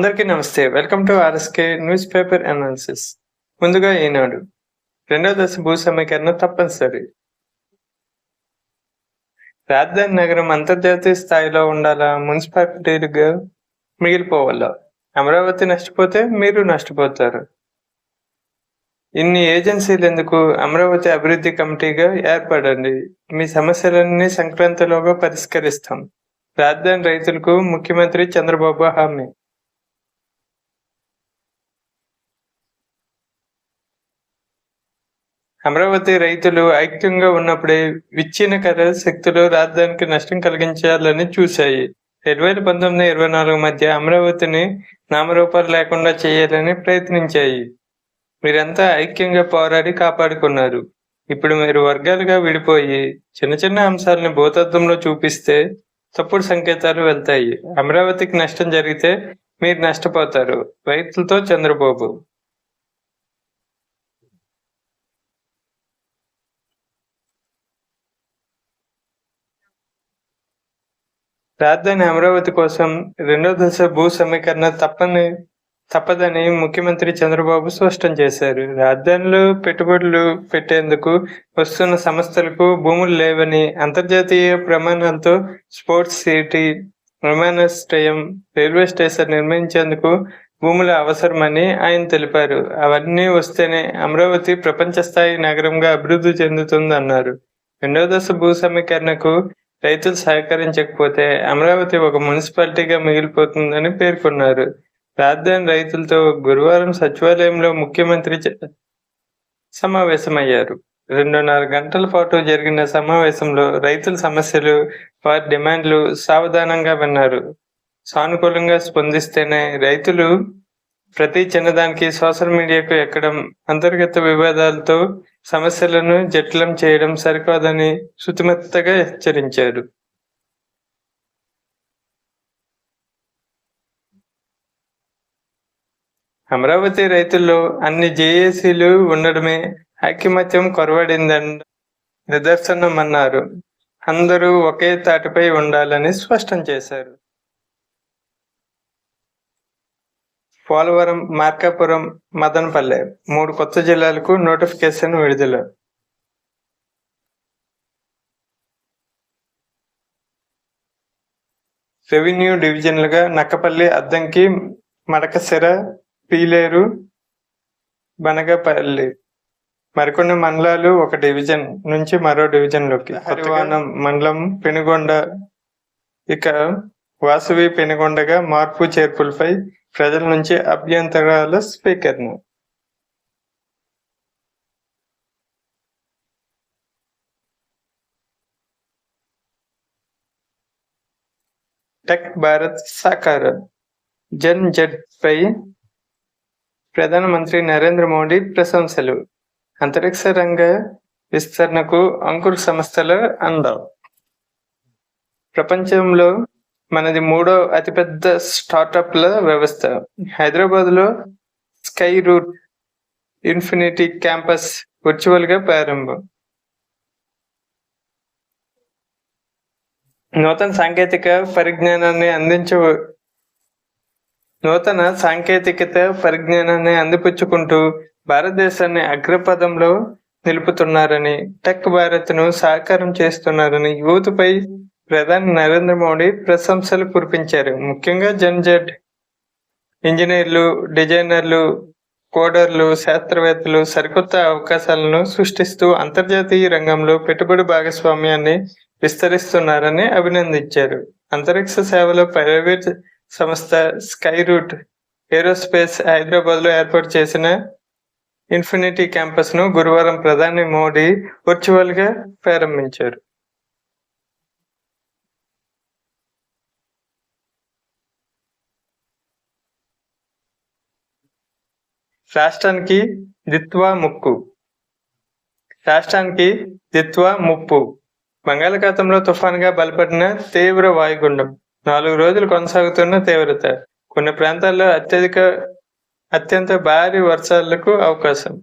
అందరికీ నమస్తే. Welcome to RSK news paper analysis ముందుగా ఈనాడు. రెండవ దశ భూ సమీకరణ తప్పనిసరి. రాజధాని నగరం అంతర్జాతీయ స్థాయిలో ఉండాలా? మున్సిపాలిటీలుగా మిగిలిపోవాలా? అమరావతి నష్టపోతే మీరు నష్టపోతారు. ఇన్ని ఏజెన్సీలు ఎందుకు? అమరావతి అభివృద్ధి కమిటీగా ఏర్పడండి. మీ సమస్యలన్నీ సంక్రాంతిలోగా పరిష్కరిస్తాం. రాజధాని రైతులకు ముఖ్యమంత్రి చంద్రబాబు హామీ. అమరావతి రైతులు ఐక్యంగా ఉన్నప్పుడే విచ్ఛిన్నకర శక్తులు రాజధానికి నష్టం కలిగించాలని చూశాయి. రెండు వేల పంతొమ్మిది ఇరవై నాలుగు మధ్య అమరావతిని నామరూపాలు లేకుండా చేయాలని ప్రయత్నించాయి. మీరంతా ఐక్యంగా పోరాడి కాపాడుకున్నారు. ఇప్పుడు మీరు వర్గాలుగా విడిపోయి చిన్న చిన్న అంశాలను భూతత్వంలో చూపిస్తే తప్పుడు సంకేతాలు వెళ్తాయి. అమరావతికి నష్టం జరిగితే మీరు నష్టపోతారు. రైతులతో చంద్రబాబు రాజధాని అమరావతి కోసం రెండో దశ భూ సమీకరణ తప్పని తప్పదని ముఖ్యమంత్రి చంద్రబాబు స్పష్టం చేశారు. రాజధానిలో పెట్టుబడులు పెట్టేందుకు వస్తున్న సంస్థలకు భూములు లేవని అంతర్జాతీయ ప్రమాణాలతో స్పోర్ట్స్ సిటీ విమానాశ్రయం రైల్వే స్టేషన్ నిర్మించేందుకు భూములు అవసరమని ఆయన తెలిపారు. అవన్నీ వస్తేనే అమరావతి ప్రపంచ స్థాయి నగరంగా అభివృద్ధి చెందుతుందన్నారు. రెండో దశ భూ సమీకరణకు రైతులు సహకరించకపోతే అమరావతి ఒక మున్సిపాలిటీగా మిగిలిపోతుందని పేర్కొన్నారు. రాజధాని రైతులతో గురువారం సచివాలయంలో ముఖ్యమంత్రి సమావేశమయ్యారు. రెండున్నర గంటల పాటు జరిగిన సమావేశంలో రైతుల సమస్యలు వారి డిమాండ్లు సావధానంగా విన్నారు. సానుకూలంగా స్పందిస్తేనే రైతులు ప్రతి చిన్నదానికి సోషల్ మీడియాకు ఎక్కడం అంతర్గత వివాదాలతో సమస్యలను జటిలం చేయడం సరికాదని శుతిమెత్తగా హెచ్చరించారు. అమరావతి రైతుల్లో అన్ని జేఏసీలు ఉండడమే ఐకమత్యం కొరవడిందని నిదర్శనమన్నారు. అందరూ ఒకే తాటిపై ఉండాలని స్పష్టం చేశారు. పోలవరం మార్కాపురం మదనపల్లె మూడు కొత్త జిల్లాలకు నోటిఫికేషన్ విడుదల. రెవెన్యూ డివిజన్లుగా నక్కపల్లి అద్దంకి మడకసిర పీలేరు బనగపల్లి. మరికొన్ని మండలాలు ఒక డివిజన్ నుంచి మరో డివిజన్లోకి. హరివానం మండలం పెనుగొండ. ఇక వాసవి పెనుగొండగా మార్పు చేర్పులపై ప్రజల నుంచి అభ్యంతరాల స్వీకరణ టెక్ భారత్ సాకారం జన్ జడ్ పై ప్రధానమంత్రి నరేంద్ర మోడీ ప్రశంసలు. అంతరిక్ష రంగ విస్తరణకు అంకుర్ సంస్థల అందం ప్రపంచంలో మనది మూడో అతిపెద్ద స్టార్టప్ల వ్యవస్థ. హైదరాబాద్లో స్కై రూట్ ఇన్ఫినిటీ క్యాంపస్ వర్చువల్గా ప్రారంభం. నూతన సాంకేతిక పరిజ్ఞానాన్ని అందించ నూతన సాంకేతికత పరిజ్ఞానాన్ని అందిపుచ్చుకుంటూ భారతదేశాన్ని అగ్రపదంలో నిలుపుతున్నారని టెక్ భారత్ను సాకారం చేస్తున్నారని యువతపై ప్రధాని నరేంద్ర మోడీ ప్రశంసలు కురిపించారు. ముఖ్యంగా జన్జెడ్ ఇంజనీర్లు డిజైనర్లు కోడర్లు శాస్త్రవేత్తలు సరికొత్త అవకాశాలను సృష్టిస్తూ అంతర్జాతీయ రంగంలో పెట్టుబడి భాగస్వామ్యాన్ని విస్తరిస్తున్నారని అభినందించారు. అంతరిక్ష సేవలో ప్రైవేట్ సంస్థ స్కై రూట్ ఏరోస్పేస్ హైదరాబాద్లో ఏర్పాటు చేసిన ఇన్ఫినిటీ క్యాంపస్ను గురువారం ప్రధాని మోడీ వర్చువల్గా ప్రారంభించారు. రాష్ట్రానికి దిత్వ ముక్కు. రాష్ట్రానికి దిత్వ ముప్పు. బంగాళాఖాతంలో తుఫాన్గా బలపడిన తీవ్ర వాయుగుండం. నాలుగు రోజులు కొనసాగుతున్న తీవ్రత. కొన్ని ప్రాంతాల్లో అత్యధిక అత్యంత భారీ వర్షాలకు అవకాశం.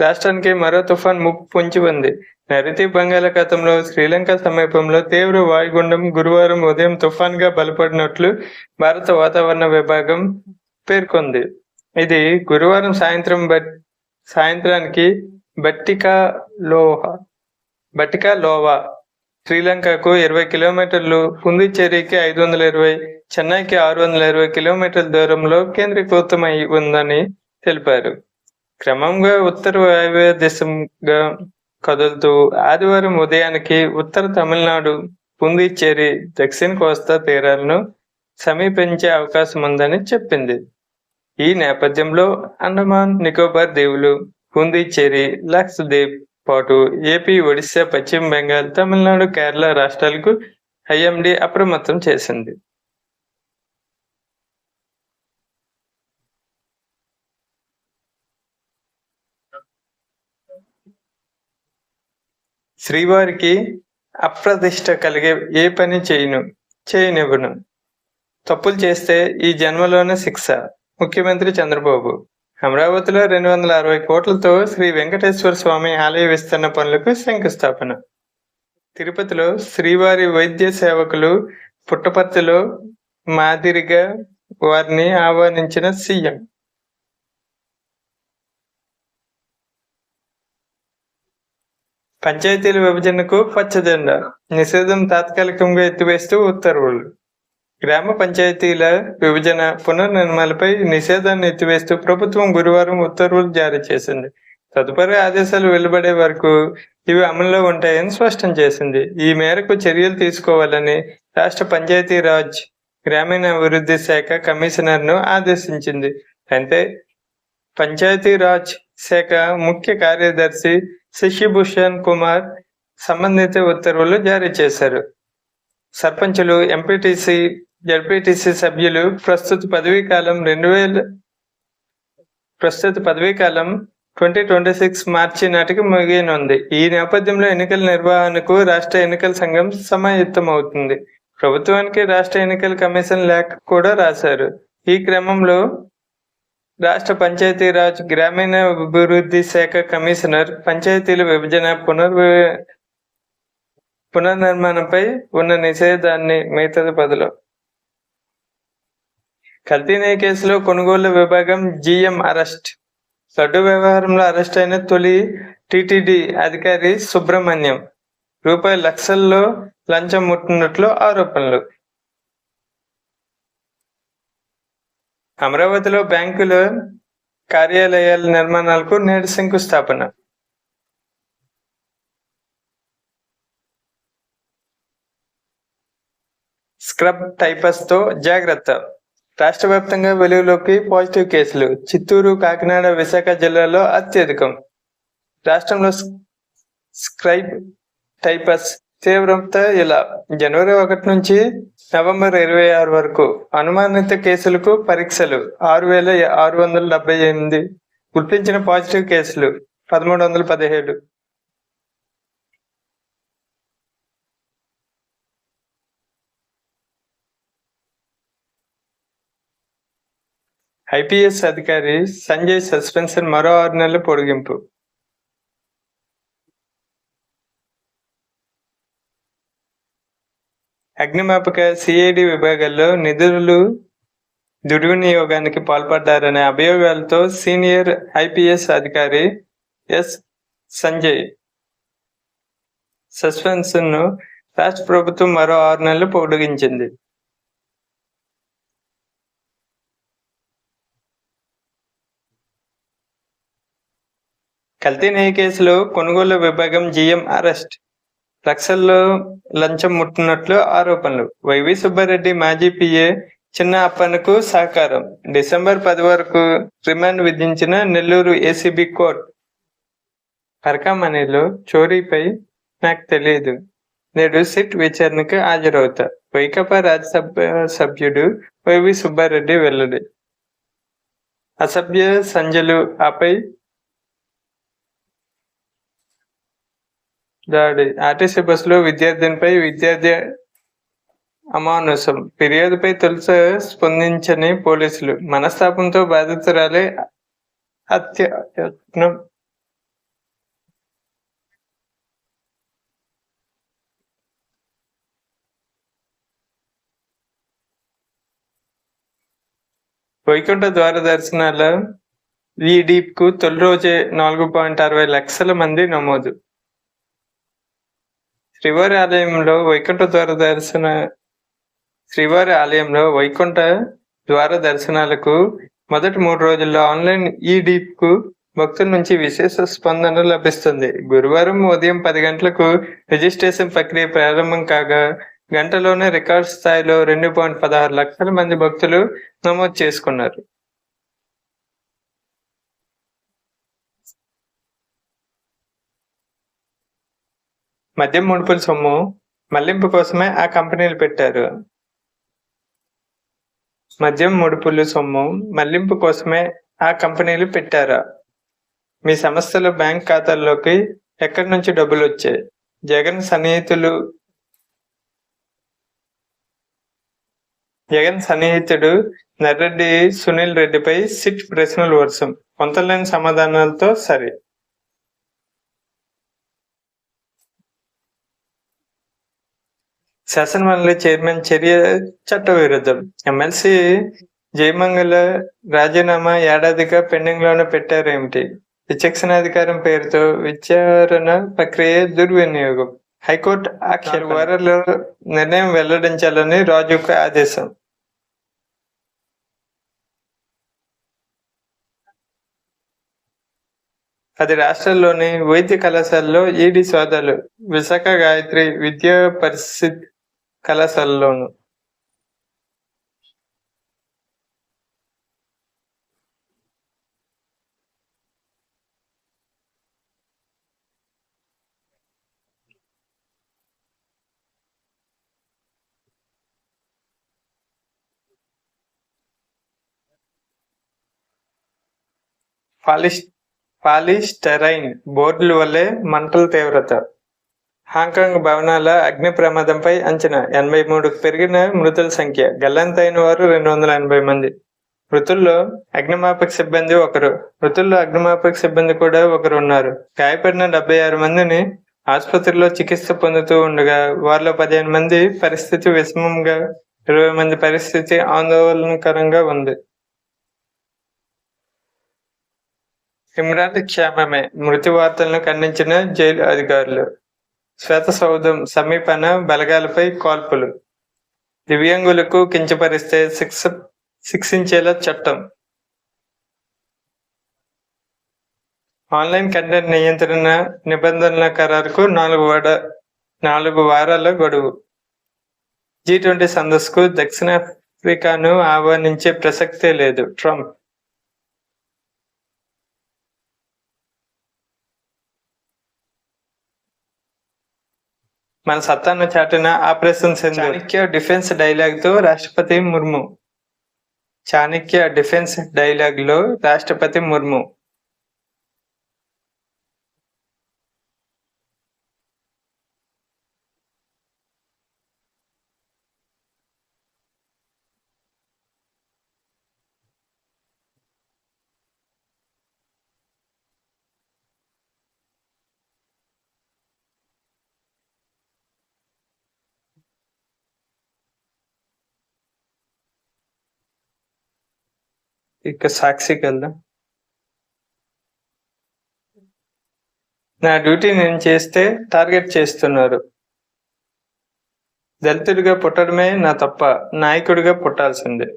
రాష్ట్రానికి మరో తుఫాన్ ముప్పు పొంచి ఉంది. నైరుతి బంగాళాఖాతంలో శ్రీలంక సమీపంలో తీవ్ర వాయుగుండం గురువారం ఉదయం తుఫాన్గా బలపడినట్లు భారత వాతావరణ విభాగం పేర్కొంది. ఇది గురువారం సాయంత్రం బట్ సాయంత్రానికి బట్టికా లోహ బట్టికా లోవా. శ్రీలంకకు ఇరవై కిలోమీటర్లు పుందుచ్చేరికి ఐదు వందల ఇరవై చెన్నైకి ఆరు వందల ఇరవై కిలోమీటర్ల దూరంలో కేంద్రీకృతమై ఉందని తెలిపారు. క్రమంగా ఉత్తర వాయువ్య దిశగా కదులుతూ ఆదివారం ఉదయానికి ఉత్తర తమిళనాడు పుందుచ్చేరి దక్షిణ కోస్తా తీరాలను సమీపించే అవకాశం ఉందని చెప్పింది. ఈ నేపథ్యంలో అండమాన్ నికోబార్ దీవులు పుందుచ్చేరి లక్షద్వీప్ పాటు ఏపీ ఒడిశా పశ్చిమ బెంగాల్ తమిళనాడు కేరళ రాష్ట్రాలకు ఐఎండి అప్రమత్తం చేసింది. శ్రీవారికి అప్రతిష్ట కలిగే ఏ పని చేయను చేయనివ్వను. తప్పులు చేస్తే ఈ జన్మలోనే శిక్ష. ముఖ్యమంత్రి చంద్రబాబు. అమరావతిలో రెండు వందల అరవై కోట్లతో శ్రీ వెంకటేశ్వర స్వామి ఆలయ విస్తరణ పనులకు శంకుస్థాపన. తిరుపతిలో శ్రీవారి వైద్య సేవకులు పుట్టపర్తిలో మాదిరిగా వారిని ఆహ్వానించిన సీఎం. పంచాయతీల విభజనకు పచ్చజెండా. నిషేధం తాత్కాలికంగా ఎత్తివేస్తూ ఉత్తర్వులు. గ్రామ పంచాయతీల విభజన పునర్నిర్మాణాలపై నిషేధాన్ని ఎత్తివేస్తూ ప్రభుత్వం గురువారం ఉత్తర్వులు జారీ చేసింది. తదుపరి ఆదేశాలు వెలువడే వరకు ఇవి అమల్లో ఉంటాయని స్పష్టం చేసింది. ఈ మేరకు చర్యలు తీసుకోవాలని రాష్ట్ర పంచాయతీరాజ్ గ్రామీణాభివృద్ధి శాఖ కమిషనర్ను ఆదేశించింది. అంటే పంచాయతీరాజ్ శాఖ ముఖ్య కార్యదర్శి శశిభూషణ్ కుమార్ సంబంధిత ఉత్తర్వులు జారీ చేశారు. సర్పంచులు ఎంపీటీసీ జడ్పీటీసీ సభ్యులు ప్రస్తుత పదవీ కాలం రెండు వేల ప్రస్తుత పదవీ కాలం ట్వంటీ ట్వంటీ సిక్స్ మార్చి నాటికి ముగియనుంది. ఈ నేపథ్యంలో ఎన్నికల నిర్వహణకు రాష్ట్ర ఎన్నికల సంఘం సమాయత్తమవుతుంది. ప్రభుత్వానికి రాష్ట్ర ఎన్నికల కమిషన్ లేఖ కూడా రాశారు. ఈ క్రమంలో రాష్ట్ర పంచాయతీరాజ్ గ్రామీణ అభివృద్ధి శాఖ కమిషనర్ పంచాయతీల విభజన పునర్ పునర్నిర్మాణంపై ఉన్న నిషేధాన్ని మిగతాది పదలో కల్తీనే కేసులో కొనుగోలు విభాగం జిఎం అరెస్ట్. లడ్డు వ్యవహారంలో అరెస్ట్ అయిన తొలి టిటిడి అధికారి సుబ్రహ్మణ్యం. రూపాయి లక్షల్లో లంచం ముట్టినట్లు ఆరోపణలు. అమరావతిలో బ్యాంకుల కార్యాలయాల నిర్మాణాలకు నేడు శంకుస్థాపన. స్క్రబ్ టైపస్తో జాగ్రత్త. రాష్ట్ర వ్యాప్తంగా వెలుగులోకి పాజిటివ్ కేసులు. చిత్తూరు కాకినాడ విశాఖ జిల్లాలో అత్యధికం. రాష్ట్రంలో స్క్రైబ్ టైపస్ తీవ్రత ఇలా జనవరి ఒకటి నుంచి నవంబర్ ఇరవై ఆరు వరకు అనుమానిత కేసులకు పరీక్షలు ఆరు వేల ఆరు వందల డెబ్బై ఎనిమిది. గుర్తించిన పాజిటివ్ కేసులు పదమూడు వందల పదిహేడు. ఐపీఎస్ అధికారి సంజయ్ సస్పెన్షన్ మరో ఆరు నెలల పొడిగింపు. అగ్నిమాపక సిఐడి విభాగాల్లో నిధులు దుర్వినియోగానికి పాల్పడ్డారనే అభియోగాలతో సీనియర్ ఐపీఎస్ అధికారి ఎస్ సంజయ్ సస్పెన్షన్ను రాష్ట్ర ప్రభుత్వం మరో ఆరు నెలలు పొడిగించింది. కల్తీ నెయ్యి కేసులో కొనుగోలు విభాగం జిఎం అరెస్ట్. లక్షల్లో లంచం ముట్టినట్లు ఆరోపణలు. వైవి సుబ్బారెడ్డి మాజీ పిఏ చిన్న అప్పన్నకు సహకారం. డిసెంబర్ పది వరకు రిమాండ్ విధించిన నెల్లూరు ఏసీబీ కోర్టు. పరకామణిలో చోరీపై నాకు తెలియదు. నేడు సిట్ విచారణకు హాజరవుతా. వైకపా రాజ్యసభ సభ్యుడు వైవి సుబ్బారెడ్డి వెల్లడి. అసభ్య సంజలు ఆపై దాడి. ఆర్టీసీ బస్సులో విద్యార్థినిపై విద్యార్థి అమానుసం ఫిర్యాదుపై తొలిస స్పందించని పోలీసులు. మనస్తాపంతో బాధితురాలే అత్యత్నం వైకుంఠ ద్వార దర్శనాల ఈ డీప్కు తొలి రోజే నాలుగు పాయింట్ అరవై లక్షల మంది నమోదు. శ్రీవారి ఆలయంలో వైకుంఠ ద్వార దర్శన శ్రీవారి ఆలయంలో వైకుంఠ ద్వార దర్శనాలకు మొదటి మూడు రోజుల్లో ఆన్లైన్ ఈ కు భక్తుల నుంచి విశేష స్పందన లభిస్తుంది. గురువారం ఉదయం పది గంటలకు రిజిస్ట్రేషన్ ప్రక్రియ ప్రారంభం కాగా గంటలోనే రికార్డ్ స్థాయిలో రెండు పాయింట్ పదహారు లక్షల మంది భక్తులు నమోదు చేసుకున్నారు. మద్యం ముడుపుల సొమ్ము మళ్ళింపు కోసమే ఆ కంపెనీలు పెట్టారు. మద్యం ముడుపులు సొమ్ము మళ్ళింపు కోసమే ఆ కంపెనీలు పెట్టారా. మీ సంస్థలు బ్యాంక్ ఖాతాల్లోకి ఎక్కడి నుంచి డబ్బులు వచ్చాయి? జగన్ సన్నిహితులు జగన్ సన్నిహితుడు నర్రెడ్డి సునీల్ రెడ్డిపై సిట్ ప్రశ్నలు వర్షం పొంతలేని సమాధానాలతో సరే. శాసనమండలి చైర్మన్ చర్య చట్ట విరుద్ధం ఎమ్మెల్సీ జయమంగళ రాజీనామా ఏడాదిగా పెండింగ్లోనే పెట్టారేమిటి? విచక్షణాధికారం పేరుతో విచారణ ప్రక్రియ దుర్వినియోగం. హైకోర్టు ఆఖరి వారంలో నిర్ణయం వెల్లడించాలని రాజుకు ఆదేశం. అది రాష్ట్రంలోని వైద్య కళాశాలలో ఈడీ సోదాలు విశాఖ గాయత్రి విద్యా పరిస్థితి కలసల్లోను. పాలిష్ పాలిస్టరైన్ బోర్డుల వల్లే మంటల తీవ్రత. హాంకాంగ్ భవనాల అగ్ని ప్రమాదంపై అంచనా. ఎనభై మూడుకు పెరిగిన మృతుల సంఖ్య. గల్లంతైన వారు రెండు వందల ఎనభై మంది. మృతుల్లో అగ్నిమాపక సిబ్బంది ఒకరు. మృతుల్లో అగ్నిమాపక సిబ్బంది కూడా ఒకరు ఉన్నారు. గాయపడిన డెబ్బై ఆరు మందిని ఆసుపత్రిలో చికిత్స పొందుతూ ఉండగా వారిలో పదిహేను మంది పరిస్థితి విషమంగా ఇరవై మంది పరిస్థితి ఆందోళనకరంగా ఉంది. ఇమ్రాన్ క్షేమమే. మృతి వార్తలను ఖండించిన జైలు అధికారులు. శ్వేత సౌధం సమీపన బలగాలపై కాల్పులు. దివ్యాంగులకు కించపరిస్తే శిక్ష శిక్షించేలా చట్టం. ఆన్లైన్ కంటెంట్ నియంత్రణ నిబంధనల ఖరారుకు నాలుగు వాడ నాలుగు వారాల గడువు. జీ ట్వంటీ సందస్సుకు దక్షిణాఫ్రికాను ఆహ్వానించే ప్రసక్తే లేదు. ట్రంప్ మన సత్తాను చాటిన ఆపరేషన్ చాణక్య డిఫెన్స్ డైలాగ్తో రాష్ట్రపతి ముర్ము. చాణక్య డిఫెన్స్ డైలాగ్లో రాష్ట్రపతి ముర్ము. ఇక సాక్షికి వెళ్దాం నా డ్యూటీ నేను చేస్తే టార్గెట్ చేస్తున్నారు। దళితుడిగా పుట్టడమే నా తప్ప నాయకుడిగా పుట్టాల్సిందే।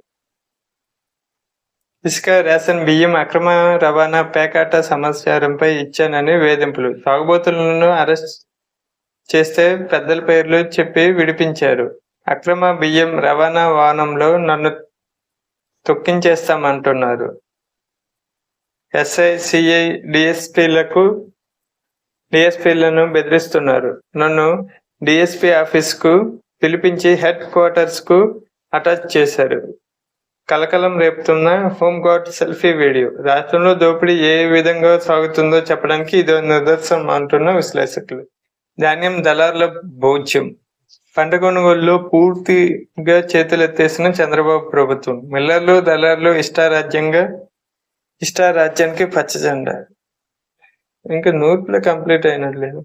ఇసుక రేషన్ బియ్యం అక్రమ రవాణా పేకాట సమాచారంపై ఇచ్చానని వేధింపులు తాగుబోతులను అరెస్ట్ చేస్తే పెద్దల పేర్లు చెప్పి విడిపించారు। అక్రమ బియ్యం రవాణా వాహనంలో నన్ను తొక్కించేస్తామంటున్నారు. ఎస్ఐ సిఐ డిఎస్పీలకు డిఎస్పీలను బెదిరిస్తున్నారు. నన్ను డిఎస్పీ ఆఫీస్కు పిలిపించి హెడ్ క్వార్టర్స్కు అటాచ్ చేశారు. కలకలం రేపుతున్న హోంగార్డ్ సెల్ఫీ వీడియో. రాష్ట్రంలో దోపిడీ ఏ విధంగా సాగుతుందో చెప్పడానికి ఇదో నిదర్శనం అంటున్న విశ్లేషకులు. ధాన్యం దళారుల భోజ్యం. పంట కొనుగోలులో పూర్తిగా చేతులెత్తేసిన చంద్రబాబు ప్రభుత్వం. మిల్లర్లు దళారులు ఇష్టారాజ్యంగా ఇష్టారాజ్యానికి పచ్చజెండా. ఇంకా నూర్పులో కంప్లీట్ అయినట్లేదు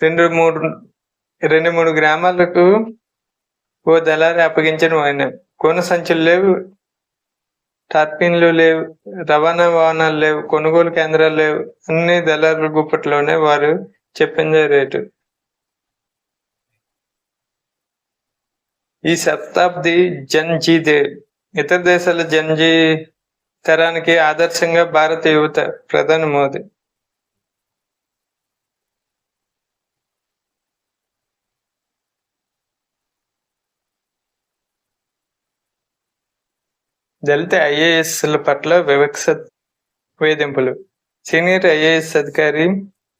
రెండు మూడు రెండు మూడు గ్రామాలకు ఓ దళారి అప్పగించడం ఆయన కోన సంచులు లేవు టార్పిన్లు లేవు రవాణా వాహనాలు లేవు కొనుగోలు కేంద్రాలు లేవు. అన్ని దళారుల గుప్పట్లోనే వారు చెప్పిందే రేటు. ఈ శతాబ్ది జన్జీదే ఇతర దేశాల జన్జీ తరానికి ఆదర్శంగా భారత యువత ప్రధాని మోదీ. దళిత ఐఏఎస్ల పట్ల వివక్ష వేధింపులు. సీనియర్ ఐఏఎస్ అధికారి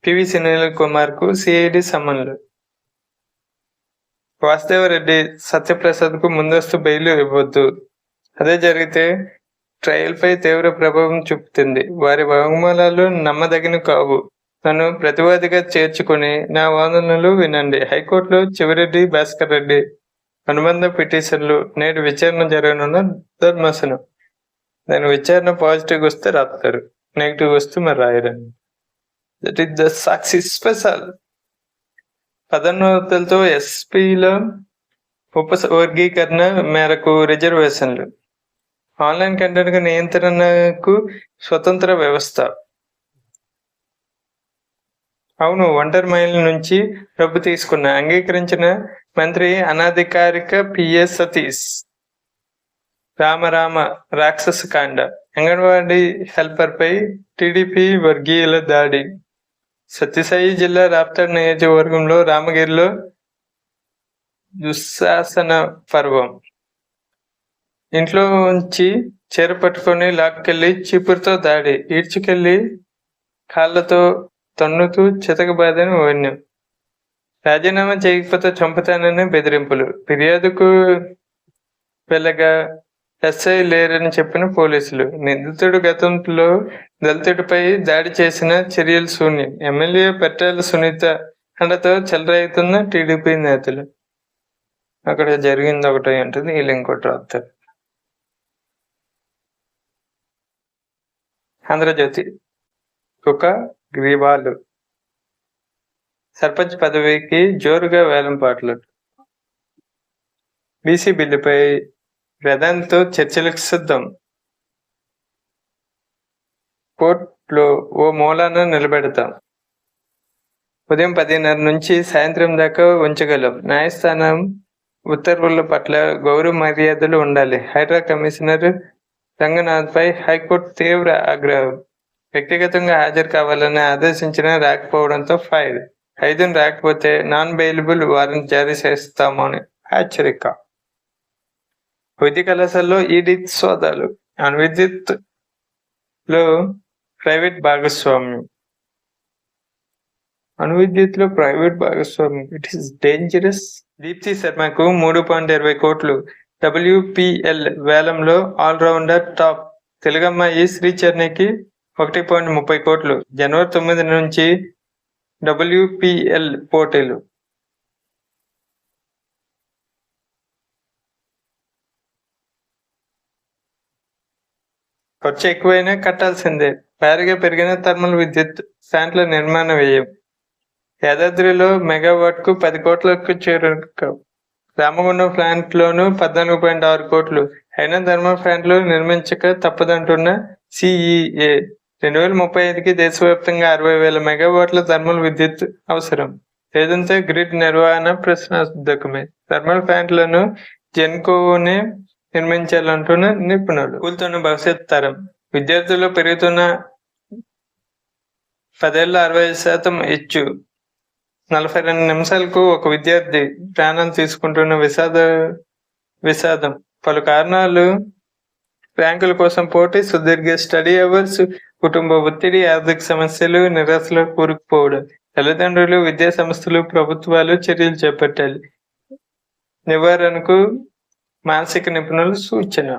పివి సునీల్ కుమార్కు సిఐడి సమన్లు వాసుదేవరెడ్డి సత్యప్రసాద్కు ముందస్తు బెయిల్ ఇవ్వద్దు. అదే జరిగితే ట్రయల్ పై తీవ్ర ప్రభావం చూపుతుంది. వారి వాంగ్మూలాలు నమ్మదగిన కావు. నన్ను ప్రతివాదిగా చేర్చుకుని నా వాదనలు వినండి. హైకోర్టులో చివరెడ్డి భాస్కర్ రెడ్డి అనుబంధ పిటిషన్లు నేడు విచారణ జరగనున్న ధర్మాసనం. దాని విచారణ పాజిటివ్ వస్తే రాస్తారు నెగిటివ్ వస్తే మరి రాయరండి. That is the Sakshi special పదోన్నతులతో ఎస్పీల ఉప వర్గీకరణ మేరకు రిజర్వేషన్లు. ఆన్లైన్ కంటెంట్ నియంత్రణకు స్వతంత్ర వ్యవస్థ. అవును ఒంటరి మైల్ నుంచి డబ్బు తీసుకున్న అంగీకరించిన మంత్రి అనధికారిక పిఎస్ సతీష్. రామరామ రాక్షస కాండ. అంగన్వాడీ హెల్పర్ పై టీడీపీ వర్గీయుల దాడి. సత్యసాయి జిల్లా రాప్తాడ్ నియోజకవర్గంలో రామగిరిలో దుశ్శాసన పర్వం. ఇంట్లో ఉంచి చీర పట్టుకొని లాక్కెళ్ళి చీపురుతో దాడి ఈడ్చుకెళ్ళి కాళ్ళతో తన్నుతూ చితకబాదని వన్యం. రాజీనామా చేయకపోతే చంపుతానని బెదిరింపులు. ఫిర్యాదుకు వెళ్ళగా ఎస్ఐ లేరని చెప్పిన పోలీసులు. నిందితుడు గతంలో దళితుడిపై దాడి చేసిన చర్యలు శూన్యం. ఎమ్మెల్యే పెట్టాల సునీత అండతో చెలరేగుతున్న టీడీపీ నేతలు. అక్కడ జరిగింది ఒకటి అంటుంది వీళ్ళు ఇంకోటి రాస్తారు ఆంధ్రజ్యోతి ఒక గ్రీవాలు. సర్పంచ్ పదవికి జోరుగా వేలంపాట్లు బీసీ బిల్లుపై ప్రధానితో చర్చలకు సిద్ధం. కోర్టులో ఓ మూలాన నిలబెడతాం. ఉదయం పదిన్నర నుంచి సాయంత్రం దాకా ఉంచగలం. న్యాయస్థానం ఉత్తర్వుల పట్ల గౌరవ మర్యాదలు ఉండాలి. హైడ్రా కమిషనర్ రంగనాథ్ పై హైకోర్టు తీవ్ర ఆగ్రహం. వ్యక్తిగతంగా హాజరు కావాలని ఆదేశించిన రాకపోవడంతో ఫైర్. ఐదును రాకపోతే నాన్ బెయిలబుల్ వారెంట్ జారీ చేస్తామని హెచ్చరిక. వైద్య కళాశాలలో ఈడీ సోదాలు. విద్యుత్లో ప్రైవేట్ భాగస్వామ్యం. విద్యుత్లో ప్రైవేట్ భాగస్వామ్యం. ఇట్ ఈస్ డేంజరస్ దీప్తి శర్మకు మూడు పాయింట్ ఇరవై కోట్లు. డబ్ల్యూపిఎల్ వేలంలో ఆల్రౌండర్ టాప్ తెలుగమ్మాయి శ్రీచర్ణికి ఒకటి పాయింట్ ముప్పై కోట్లు. జనవరి తొమ్మిది నుంచి డబ్ల్యూపిఎల్ పోటీలు. ఖర్చు ఎక్కువైనా కట్టాల్సిందే. భారీగా పెరిగిన థర్మల్ విద్యుత్ ప్లాంట్ల నిర్మాణ వ్యయం. యాదాద్రిలో మెగావాట్కు పది కోట్లకు చేరుకు. రామగుండం ప్లాంట్ లోను పద్నాలుగు పాయింట్ ఆరు కోట్లు. అయినా థర్మల్ ప్లాంట్లు నిర్మించక తప్పదంటున్న సిఈఏ. రెండు వేల ముప్పై ఐదుకి దేశవ్యాప్తంగా అరవై వేల మెగావాట్ల థర్మల్ విద్యుత్ అవసరం. లేదంటే గ్రిడ్ నిర్వహణ ప్రశ్నార్థకమే. థర్మల్ ప్లాంట్లను జెన్కోనే నిర్మించాలంటున్న నిపుణులు. కూలుతున్న భవిష్యత్ తరం. విద్యార్థుల్లో పెరుగుతున్న పదేళ్ళ అరవై శాతం ఇచ్చు నలభై రెండు నిమిషాలకు ఒక విద్యార్థి ప్రాణం తీసుకుంటున్న విషాద విషాదం. పలు కారణాలు ర్యాంకుల కోసం పోటీ సుదీర్ఘ స్టడీ అవర్స్ కుటుంబ ఒత్తిడి ఆర్థిక సమస్యలు నిరాశలో కూరుకుపోవడం. తల్లిదండ్రులు విద్యా సంస్థలు ప్రభుత్వాలు చర్యలు చేపట్టాలి. నివారణకు మానసిక నిపుణులు సూచన